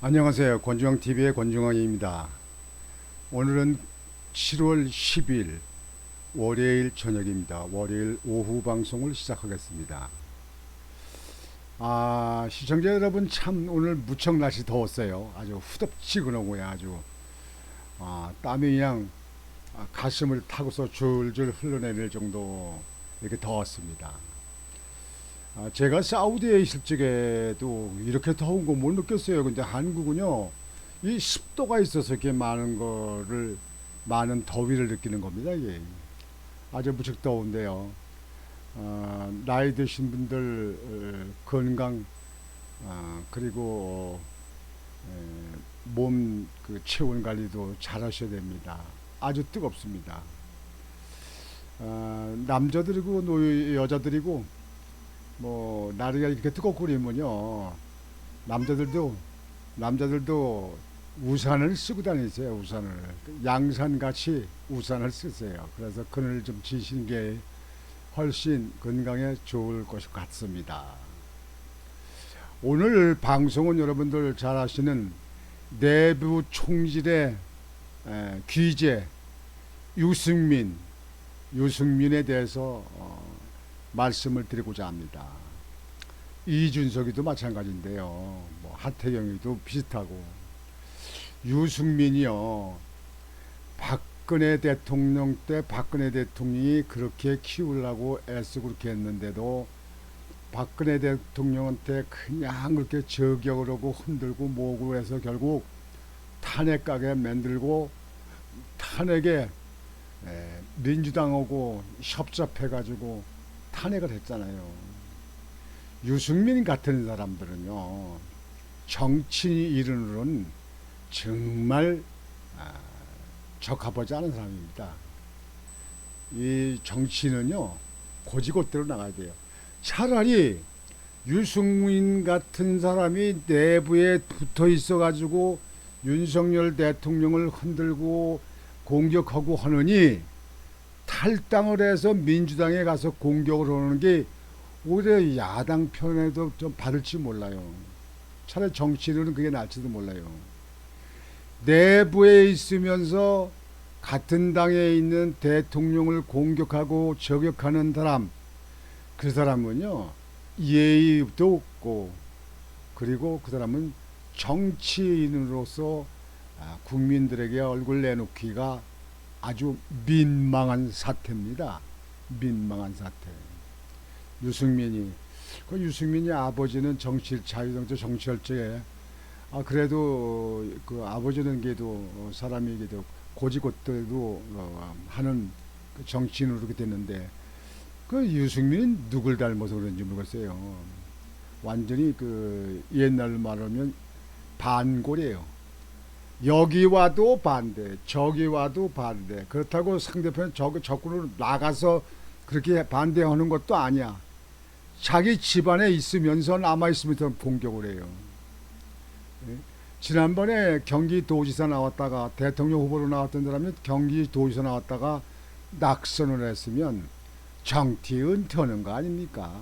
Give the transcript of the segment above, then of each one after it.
안녕하세요. 권중앙TV의 권중앙입니다. 오늘은 7월 10일 월요일 저녁입니다. 월요일 오후 방송을 시작하겠습니다. 아, 시청자 여러분 참 오늘 무척 날씨 더웠어요. 아주 후덥지근하고요. 아주 아, 땀이 그냥 아, 가슴을 타고서 줄줄 흘러내릴 정도 이렇게 더웠습니다. 아, 제가 사우디에 있을 적에도 이렇게 더운 거 못 느꼈어요. 근데 한국은요, 이 습도가 있어서 이렇게 많은 거를, 많은 더위를 느끼는 겁니다. 이게. 아주 무척 더운데요. 어, 나이 드신 분들 어, 건강, 아, 그리고 몸 그 체온 관리도 잘 하셔야 됩니다. 아주 뜨겁습니다. 아, 남자들이고 노 여자들이고 뭐 날이가 이렇게 뜨겁고 그러면요 남자들도 남자들도 우산을 쓰고 다니세요 우산을. 양산 같이 우산을 쓰세요. 그래서 그늘 좀 지시는 게 훨씬 건강에 좋을 것 같습니다. 오늘 방송은 여러분들 잘 아시는 내부 총질의 에, 귀재 유승민. 유승민에 대해서 어, 말씀을 드리고자 합니다. 이준석이도 마찬가지인데요. 뭐 하태경이도 비슷하고 유승민이요. 박근혜 대통령 때 박근혜 대통령이 그렇게 키우려고 애쓰고 그렇게 했는데도 박근혜 대통령한테 그냥 그렇게 저격을 하고 흔들고 모으고 해서 결국 탄핵가게 만들고 탄핵에 에, 민주당하고 협잡해가지고 탄핵을 했잖아요. 유승민 같은 사람들은요, 정치 이론으로는 정말 아, 적합하지 않은 사람입니다. 이 정치는요, 고지곳대로 나가야 돼요. 차라리 유승민 같은 사람이 내부에 붙어 있어가지고 윤석열 대통령을 흔들고 공격하고 하느니 탈당을 해서 민주당에 가서 공격을 하는 게 오히려 야당 편에도 좀 받을지 몰라요. 차라리 정치인은 그게 나을지도 몰라요. 내부에 있으면서 같은 당에 있는 대통령을 공격하고 저격하는 사람, 그 사람은요, 예의도 없고, 그리고 그 사람은 정치인으로서 아, 국민들에게 얼굴 내놓기가 아주 민망한 사태입니다. 민망한 사태. 유승민이 그 유승민이 아버지는 정치 자유정치 정치할 적에 아 그래도 그 아버지는 게도 사람이 게도 고지곳대로 어, 하는 그 정치인으로 그렇게 됐는데 그 유승민은 누굴 닮아서 그런지 모르겠어요. 완전히 그 옛날 말하면 반골이에요. 여기 와도 반대, 저기 와도 반대. 그렇다고 상대편 적, 적군으로 나가서 그렇게 반대하는 것도 아니야. 자기 집안에 있으면서 남아 있으면서 공격을 해요. 예? 지난번에 경기도지사 나왔다가 대통령 후보로 나왔던 사람이 경기도지사 나왔다가 낙선을 했으면 정티 은퇴하는 거 아닙니까?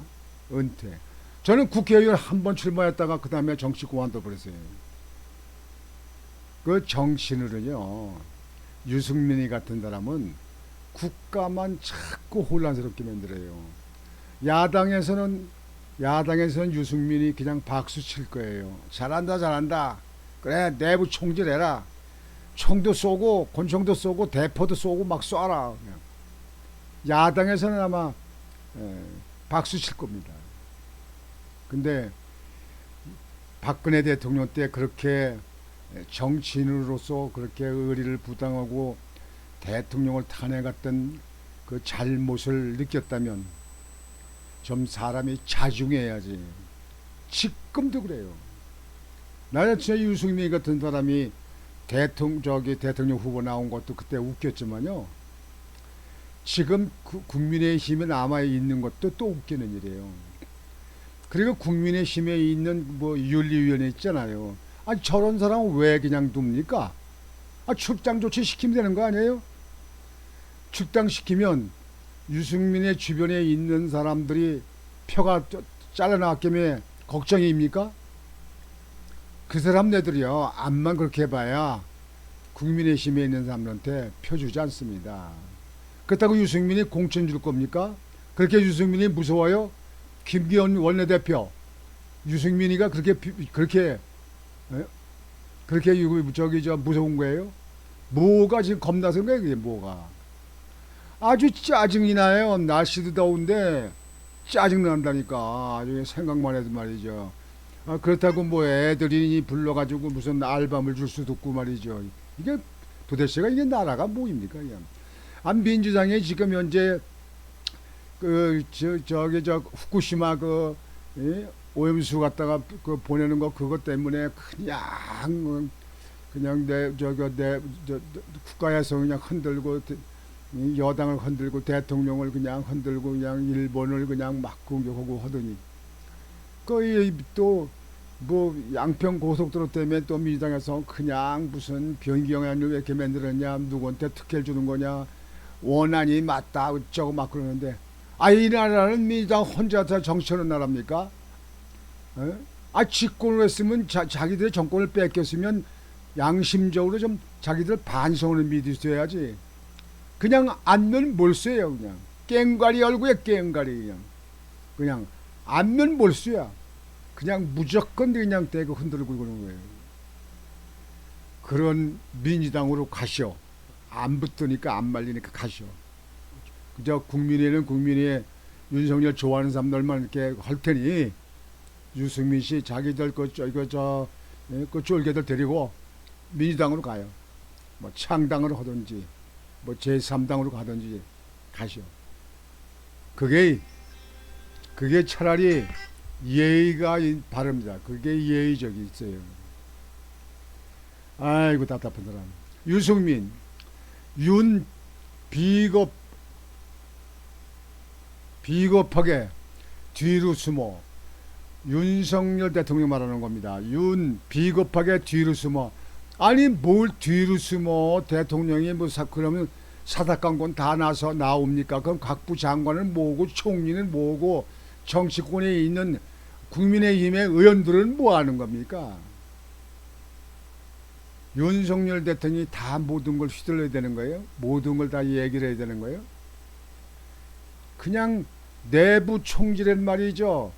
은퇴. 저는 국회의원 한 번 출마했다가 그 다음에 정치 그만둬 버렸어요. 그 정신으로요 유승민이 같은 사람은 국가만 자꾸 혼란스럽게 만들어요. 야당에서는 야당에서는 유승민이 그냥 박수 칠 거예요. 잘한다 잘한다. 그래 내부 총질해라. 총도 쏘고 권총도 쏘고 대포도 쏘고 막 쏴라. 야당에서는 아마 에, 박수 칠 겁니다. 근데 박근혜 대통령 때 그렇게 정치인으로서 그렇게 의리를 부당하고 대통령을 탄핵했던 그 잘못을 느꼈다면 좀 사람이 자중해야지. 지금도 그래요. 나는 진짜 유승민 같은 사람이 대통령 저기 대통령 후보 나온 것도 그때 웃겼지만요. 지금 그 국민의힘에 남아 있는 것도 또 웃기는 일이에요. 그리고 국민의힘에 있는 뭐 윤리위원회 있잖아요. 아니 저런 사람은 왜 그냥 둡니까? 아 출당 조치 시키면 되는 거 아니에요? 출당 시키면 유승민의 주변에 있는 사람들이 표가 잘라나왔기 걱정입니까? 그 사람네들이요 암만 그렇게 해봐야 국민의힘에 있는 사람들한테 표 주지 않습니다. 그렇다고 유승민이 공천 줄 겁니까? 그렇게 유승민이 무서워요? 김기현 원내대표 유승민이가 그렇게 비- 그렇게 예? 그렇게 유- 저기 저 무서운 거예요? 뭐가 지금 겁나서 그래 그게 뭐가? 아주 짜증이 나요. 날씨도 더운데 짜증 난다니까. 아주 생각만 해도 말이죠. 아, 그렇다고 뭐 애들이 불러가지고 무슨 알밤을 줄 수도 없고 말이죠. 이게 도대체가 이게 나라가 뭐입니까? 이게. 아, 민주당이 지금 현재 그 저 저기 저 후쿠시마 그 예? 오염수 갖다가 그 보내는 거 그것 때문에 그냥 그냥 내 저기 내 저, 저, 국가에서 그냥 흔들고 여당을 흔들고 대통령을 그냥 흔들고 그냥 일본을 그냥 막 공격하고 하더니 거의 또뭐 양평 고속도로 때문에 또 민주당에서 그냥 무슨 변경안을 왜 이렇게 만들었냐 누구한테 특혜를 주는 거냐 원안이 맞다 어쩌고 막 그러는데 아 이 나라는 민주당 혼자 다 정치하는 나라입니까? 에? 아 집권을 했으면 자, 자기들의 정권을 뺏겼으면 양심적으로 좀 자기들 반성을 믿으셔야지. 그냥 안면 몰수예요 그냥 깽가리 얼굴에 깽가리 그냥 그냥 안면 몰수야. 그냥 무조건 그냥 대고 흔들고 그러는 거예요. 그런 민주당으로 가시오. 안 붙으니까 안 말리니까 가시오. 그저 국민의는 국민의 윤석열 좋아하는 사람들만 이렇게 할 테니 유승민 씨 자기들 그저 이거 저그 쫄개들 데리고 민주당으로 가요. 뭐 창당으로 하든지 뭐 제3당으로 가든지 가시오. 그게 그게 차라리 예의가 이- 바릅니다. 그게 예의적이 있어요. 아이고 답답한 사람. 유승민, 윤 비겁 비겁하게 뒤로 숨어 윤석열 대통령 말하는 겁니다. 윤 비겁하게 뒤로 숨어 아니 뭘 뒤로 숨어 대통령이 뭐 사, 그러면 사사건건 다 나서 나옵니까? 그럼 각부 장관은 뭐고 총리는 뭐고 정치권에 있는 국민의힘의 의원들은 뭐 하는 겁니까? 윤석열 대통령이 다 모든 걸 휘둘러야 되는 거예요? 모든 걸 다 얘기를 해야 되는 거예요? 그냥 내부 총질은 말이죠.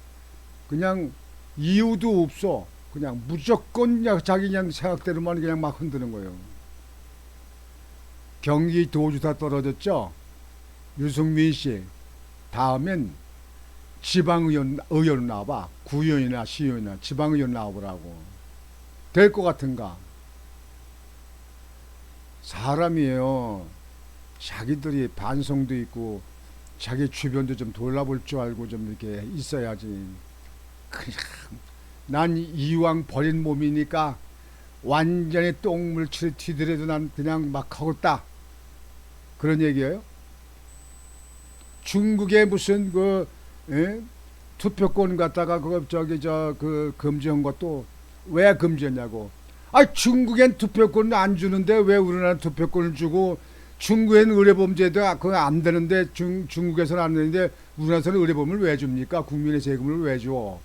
그냥 이유도 없어. 그냥 무조건 그냥 자기 그냥 생각대로만 그냥 막 흔드는 거예요. 경기 도주 다 떨어졌죠. 유승민 씨 다음엔 지방의원 의원 나와봐. 구의원이나 시의원이나 지방의원 나와보라고. 될 것 같은가? 사람이에요. 자기들이 반성도 있고 자기 주변도 좀 돌아볼 줄 알고 좀 이렇게 있어야지. 그냥 난 이왕 버린 몸이니까 완전히 똥물칠에 튀더라도 난 그냥 막 하겠다. 그런 얘기예요. 중국에 무슨 그 예? 투표권 갖다가 그거 저기 저 그 금지한 것도 왜 금지했냐고. 아 중국엔 투표권 안 주는데 왜 우리나라 투표권을 주고 중국엔 의료범죄도 그거 안 되는데 중 중국에서는 안 되는데 우리나라에서는 의료범을 왜 줍니까? 국민의 세금을 왜 줘?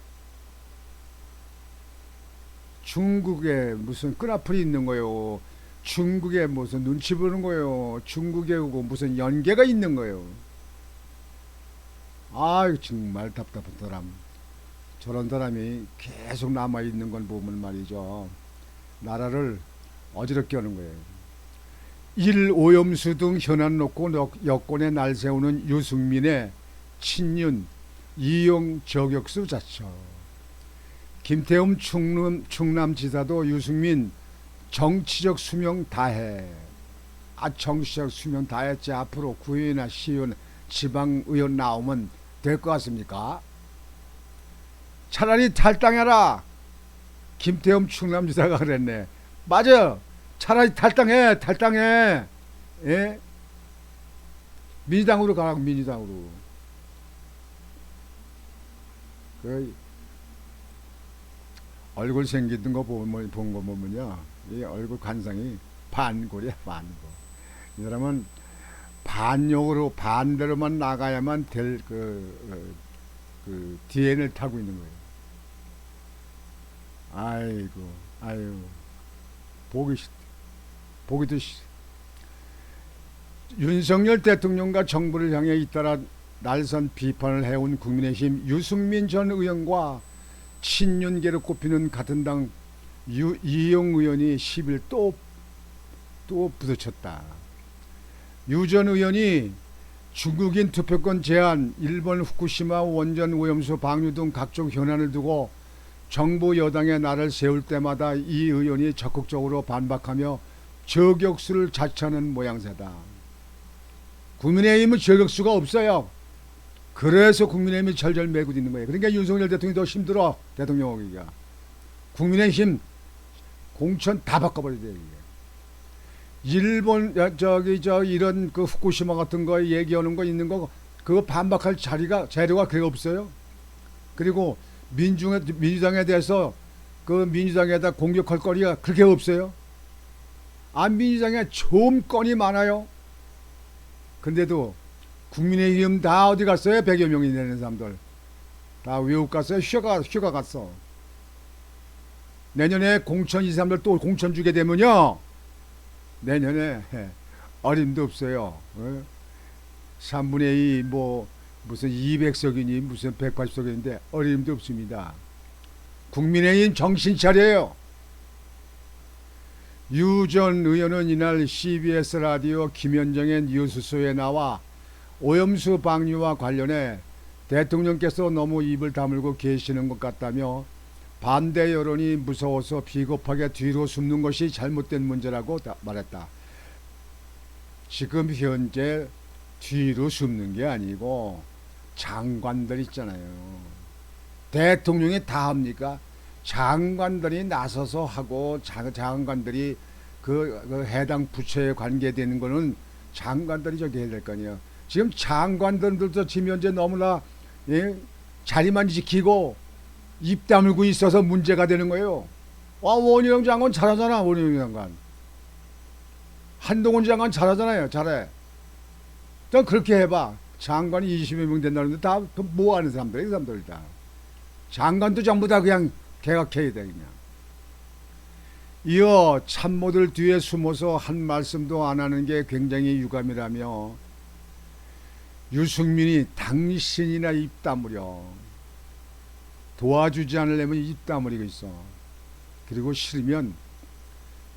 중국에 무슨 끈앞풀이 있는 거요. 중국에 무슨 눈치 보는 거요. 중국에 오고 무슨 연계가 있는 거요. 아유 정말 답답한 사람. 저런 사람이 계속 남아 있는 걸 보면 말이죠. 나라를 어지럽게 하는 거예요. 일 오염수 등 현안 놓고 역- 여권에 날 세우는 유승민의 친윤 이용 저격수 자처. 김태흠 충남, 충남지사도 유승민 정치적 수명 다해. 아 정치적 수명 다했지 앞으로 구의원이나 시의원 지방의원 나오면 될 것 같습니까? 차라리 탈당해라. 김태흠 충남지사가 그랬네. 맞아. 차라리 탈당해, 탈당해. 예? 민주당으로 가라고 민주당으로. 그 얼굴 생기던 거 보면 본거 보면요, 이 얼굴 관상이 반골이야 반골. 이 사람은 반역으로 반대로만 나가야만 될그 그 DN을 타고 있는 거예요. 아이고 아유 보기 싫 보기도 싫. 윤석열 대통령과 정부를 향해 잇따라 날선 비판을 해온 국민의힘 유승민 전 의원과 친윤계로 꼽히는 같은 당 유, 이용 의원이 10일 또, 또 부딪혔다. 유 전 의원이 중국인 투표권 제한, 일본 후쿠시마 원전 오염수 방류 등 각종 현안을 두고 정부 여당의 날을 세울 때마다 이 의원이 적극적으로 반박하며 저격수를 자처하는 모양새다. 국민의힘은 저격수가 없어요. 그래서 국민의힘이 절절 매고 있는 거예요. 그러니까 윤석열 대통령이 더 힘들어 대통령 오기가. 국민의힘 공천 다 바꿔버려야 돼. 이게. 일본 야, 저기 저 이런 그 후쿠시마 같은 거 얘기하는 거 있는 거 그거 반박할 자리가 재료가 그게 없어요. 그리고 민중 민주당에 대해서 그 민주당에다 공격할 거리가 그렇게 없어요. 아 민주당에 좀 건이 많아요. 근데도 국민의힘 다 어디 갔어요? 100여 명이 되는 사람들. 다 외국 갔어요? 휴가, 휴가 갔어. 내년에 공천 이 사람들 또 공천 주게 되면요. 내년에 어림도 없어요. 어? 3분의 2 뭐 무슨 200석이니 무슨 180석인데 어림도 없습니다. 국민의힘 정신 차려요. 유 전 의원은 이날 CBS 라디오 김현정의 뉴스쇼에 나와 오염수 방류와 관련해 대통령께서 너무 입을 다물고 계시는 것 같다며 반대 여론이 무서워서 비겁하게 뒤로 숨는 것이 잘못된 문제라고 다- 말했다. 지금 현재 뒤로 숨는 게 아니고 장관들 있잖아요. 대통령이 다 합니까? 장관들이 나서서 하고 자- 장관들이 그, 그 해당 부처에 관계되는 거는 장관들이 저기 해야 될 거 아니에요. 지금 장관들도 지금 현재 너무나 예? 자리만 지키고 입 다물고 있어서 문제가 되는 거예요. 아 원희룡 장관 잘하잖아 원희룡 장관. 한동훈 장관 잘하잖아요 잘해. 또 그렇게 해봐. 장관이 20여 명 된다는데 다 뭐 하는 사람들이 이 사람들 다. 장관도 전부 다 그냥 개각해야 돼 그냥. 이어 참모들 뒤에 숨어서 한 말씀도 안 하는 게 굉장히 유감이라며 유승민이 당신이나 입 다물여 도와주지 않으려면 입 다물이고 있어. 그리고 싫으면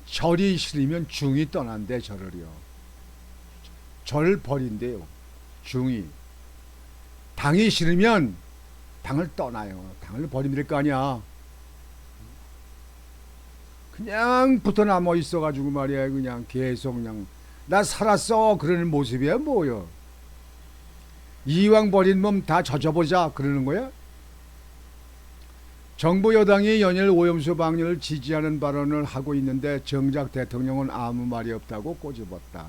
절이 싫으면 중이 떠난대 절을요. 절 버린대요. 중이 당이 싫으면 당을 떠나요. 당을 버리면 될 거 아니야. 그냥 붙어 남아 있어가지고 말이야. 그냥 계속 그냥 나 살았어 그러는 모습이야 뭐요. 이왕 버린 몸 다 젖어보자 그러는 거야? 정부 여당이 연일 오염수 방류를 지지하는 발언을 하고 있는데 정작 대통령은 아무 말이 없다고 꼬집었다.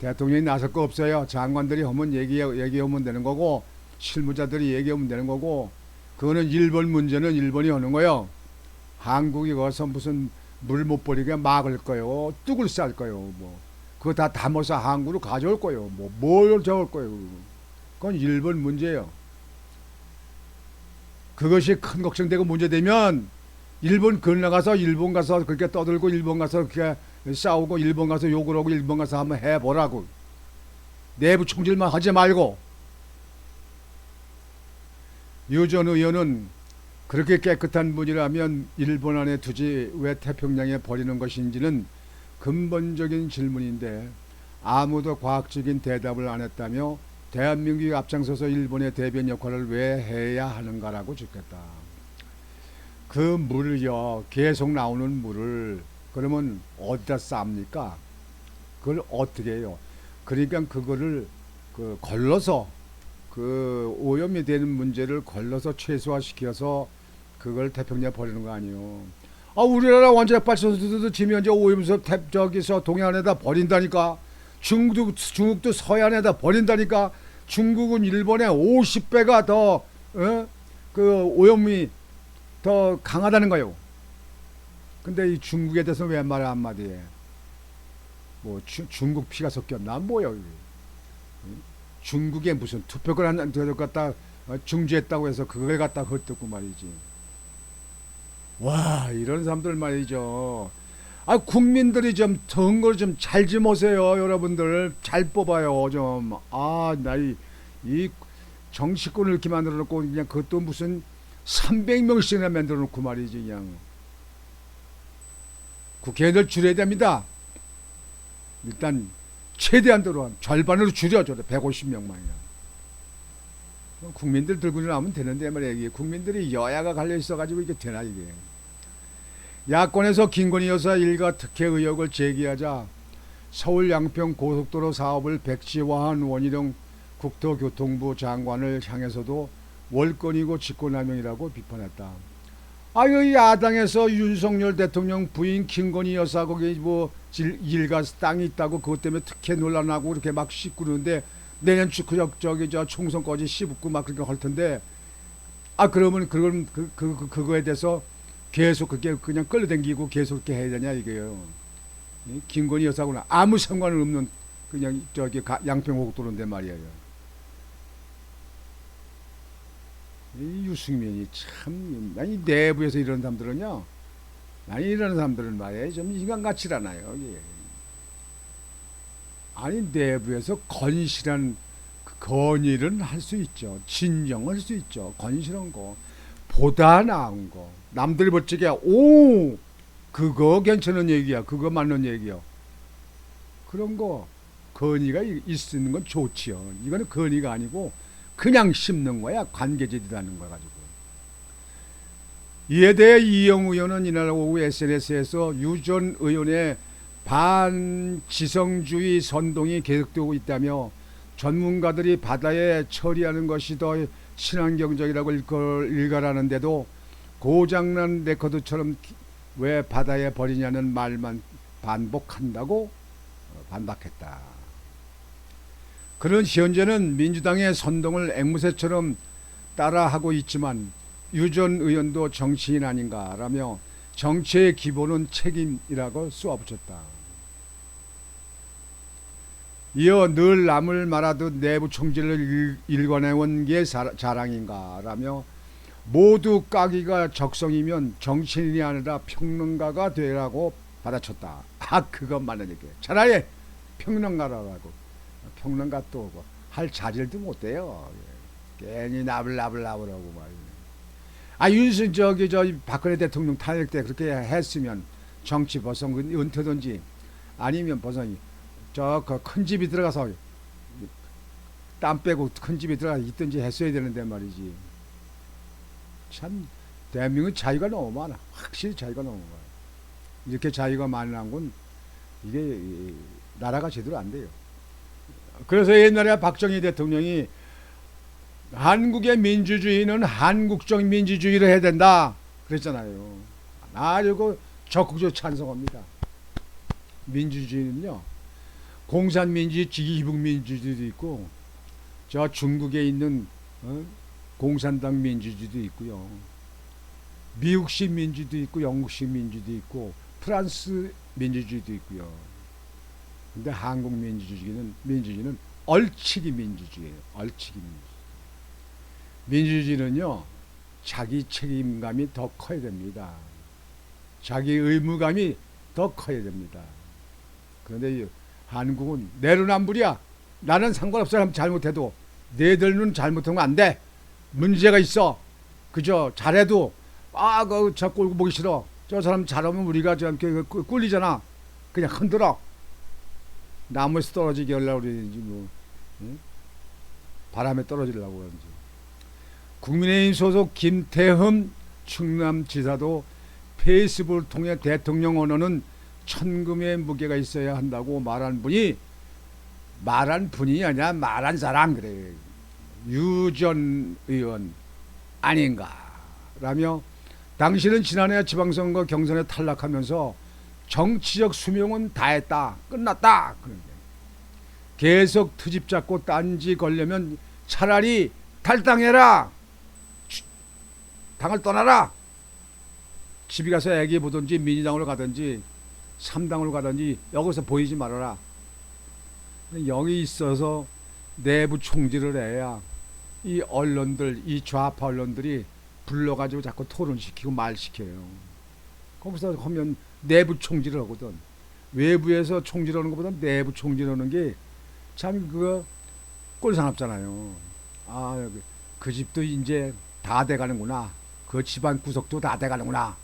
대통령이 나설 거 없어요. 장관들이 하면 얘기 얘기하면 되는 거고 실무자들이 얘기하면 되는 거고 그거는 일본 문제는 일본이 하는 거요. 한국이 가서 무슨 물 못 버리게 막을 거요. 뚝을 쌀 거요. 뭐 그거 다 담아서 한국으로 가져올 거요. 뭐뭘 적을 거요. 그건 일본 문제예요. 그것이 큰 걱정되고 문제되면 일본 건너가서 일본 가서 그렇게 떠들고 일본 가서 그렇게 싸우고 일본 가서 욕을 하고 일본 가서 한번 해보라고 내부 총질만 하지 말고 유전 의원은 그렇게 깨끗한 분이라면 일본 안에 두지 왜 태평양에 버리는 것인지는 근본적인 질문인데 아무도 과학적인 대답을 안 했다며 대한민국이 앞장서서 일본의 대변 역할을 왜 해야 하는가라고 죽겠다. 그 물을요 계속 나오는 물을 그러면 어디다 쌉니까? 그걸 어떻게 해요? 그러니까 그거를 그 걸러서 그 오염이 되는 문제를 걸러서 최소화시켜서 그걸 태평양 버리는 거 아니에요. 아 우리나라 원자력 발전소도 지금 현재 오염수 태, 저기서 동해안에다 버린다니까. 중국 중국도 서해안에다 버린다니까. 중국은 일본의 50배가 더 어? 그 오염이 더 강하다는 거요. 근데 이 중국에 대해서 왜 말 한마디 해? 뭐 주, 중국 피가 섞였나 뭐요? 중국에 무슨 투표권 한 갖다 어, 중지했다고 해서 그걸 갖다 헛듣고 말이지. 와 이런 사람들 말이죠. 아 국민들이 좀 선거를 좀잘 좀 오세요 여러분들 잘 뽑아요 좀 아 나이 이 정치권을 이렇게 만들어 놓고 그냥 그것도 무슨 300명씩이나 만들어 놓고 말이지 그냥 국회의원들 줄여야 됩니다. 일단 최대한대로 한 절반으로 줄여줘도 150명만이야. 국민들 들고 나오면 되는데 말이야 이게 국민들이 여야가 갈려 있어가지고 이게 되나 이게. 야권에서 김건희 여사 일가 특혜 의혹을 제기하자 서울 양평 고속도로 사업을 백지화한 원희룡 국토교통부 장관을 향해서도 월권이고 직권남용이라고 비판했다. 아유 야당에서 윤석열 대통령 부인 김건희 여사 거기 뭐 질- 일가 땅이 있다고 그것 때문에 특혜 논란하고 이렇게 막 씻구는데 내년 주그 저기 저 총선까지 씹고 막 그렇게 할 텐데 아 그러면 그건 그, 그, 그 그거에 대해서 계속 그렇게 그냥 끌어당기고 계속 그렇게 해야 되냐 이게요. 이 김건희 여사구나 아무 상관 없는 그냥 저기 가- 양평고속도로인데 말이에요. 이 유승민이 참 아니 내부에서 이런 사람들은요. 아니 이런 사람들은 말이에요 좀 인간 같질 않아요. 예. 아니 내부에서 건실한 그 건의를 할 수 있죠. 진정할 수 있죠. 건실한 거 보다 나은 거볼 적에 오 그거 괜찮은 얘기야. 그거 맞는 얘기야. 그런 거 건의가 이- 있는 건 좋지요. 이거는 건의가 아니고 그냥 심는 거야. 관계질이라는 거 가지고. 이에 대해 이영우 의원은 이날 오후 SNS에서 유전 의원의 반지성주의 선동이 계속되고 있다며 전문가들이 바다에 처리하는 것이 더 친환경적이라고 일가라는데도 고장난 레코드처럼 기- 왜 바다에 버리냐는 말만 반복한다고 어, 반박했다. 그런 현재는 민주당의 선동을 앵무새처럼 따라하고 있지만 유전 의원도 정치인 아닌가라며 정치의 기본은 책임이라고 쏘아붙였다. 이어 늘 남을 말하듯 내부 총질을 일- 일궈내온 게 자- 자랑인가라며 모두 까기가 적성이면 정치인이 아니라 평론가가 되라고 받아쳤다. 아 그것 맞는 얘기. 차라리 평론가라고 평론가 또 할 자질도 못 돼요. 괜히 나불나불나불하고 말이야. 아 윤순 저기 저 박근혜 대통령 탄핵 때 그렇게 했으면 정치 벗어 은퇴든지 아니면 벗어 저그 큰 집이 들어가서 땀 빼고 큰 집에 들어가 있든지 했어야 되는데 말이지. 참 대한민국 자유가 너무 많아. 확실히 자유가 너무 많아. 이렇게 자유가 많은 건 이게 이, 나라가 제대로 안 돼요. 그래서 옛날에 박정희 대통령이 한국의 민주주의는 한국적 민주주의를 해야 된다 그랬잖아요. 나 이거 적극적으로 찬성합니다. 민주주의는요 공산민주주의, 기북민주주의도 있고 저 중국에 있는 어? 공산당 민주주의도 있고요. 미국식 민주도 있고 영국식 민주도 있고 프랑스 민주주의도 있고요. 근데 한국 민주주의는 민주주의는 얼치기 민주주의예요. 얼치기 민주주의. 민주주의는요 자기 책임감이 더 커야 됩니다. 자기 의무감이 더 커야 됩니다. 그런데 이 한국은 내로남불이야. 나는 상관없어. 하면 잘못해도 너희들은 잘못하면 안 돼. 문제가 있어. 그저 잘해도 아 그 저 꼴고 보기 싫어. 저 사람 잘하면 우리가 꿀- 꿀리잖아. 그냥 흔들어. 나무에서 떨어지게 하려고 그러는지 뭐 응? 바람에 떨어지려고 그러는지. 국민의힘 소속 김태흠 충남지사도 페이스북을 통해 대통령 언어는 천금의 무게가 있어야 한다고 말한 분이 말한 분이 아니라 말한 사람 그래. 유전 의원 아닌가라며 당신은 지난해 지방선거 경선에 탈락하면서 정치적 수명은 다했다 끝났다 그런데 계속 트집 잡고 딴지 걸려면 차라리 탈당해라. 추- 당을 떠나라 집에 가서 애기 보든지 민주당으로 가든지 삼당으로 가든지 여기서 보이지 말아라 여기 있어서 내부 총질을 해야 이 언론들 이 좌파 언론들이 불러가지고 자꾸 토론시키고 말시켜요. 거기서 하면 내부 총질을 하거든. 외부에서 총질하는 것보다 내부 총질하는 게 참 그거 꼴사납잖아요. 아, 그- 그 집도 이제 다 돼가는구나. 그 집안 구석도 다 돼가는구나.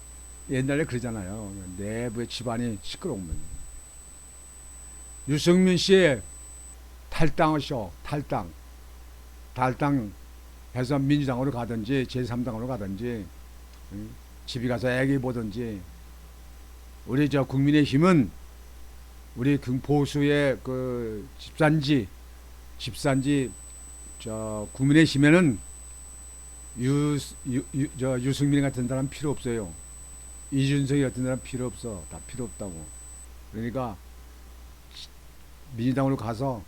옛날에 그러잖아요. 내부의 집안이 시끄러우면. 유승민 씨 탈당하셔. 탈당. 탈당 해서 민주당으로 가든지 제3당으로 가든지 응? 집에 가서 애기 보든지 우리 저 국민의힘은 우리 그 보수의 그 집산지 집산지 저 국민의힘에는 유, 유, 유, 저 유승민 같은 사람 필요 없어요. 이준석이 같은 사람 필요 없어. 다 필요 없다고. 그러니까 민주당으로 가서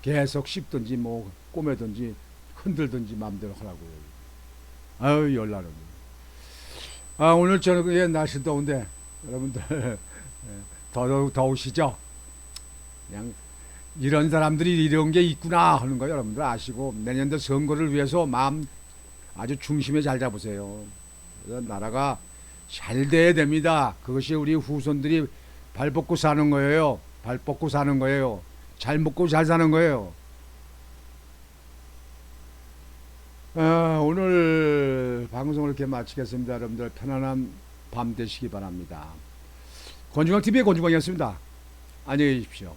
계속 씹든지 뭐 꼬매든지 흔들든지 마음대로 하라고요. 아유 열나는. 아 오늘 저녁에 날씨 더운데 여러분들 더 더우시죠? 그냥 이런 사람들이 이런 게 있구나 하는 거 여러분들 아시고 내년도 선거를 위해서 마음 아주 중심에 잘 잡으세요. 그래서 나라가 잘 돼야 됩니다. 그것이 우리 후손들이 발 뻗고 사는 거예요. 발 뻗고 사는 거예요. 잘 먹고 잘 사는 거예요. 아, 오늘 방송을 이렇게 마치겠습니다. 여러분들 편안한 밤 되시기 바랍니다. 권중광 TV의 권중광이었습니다. 안녕히 계십시오.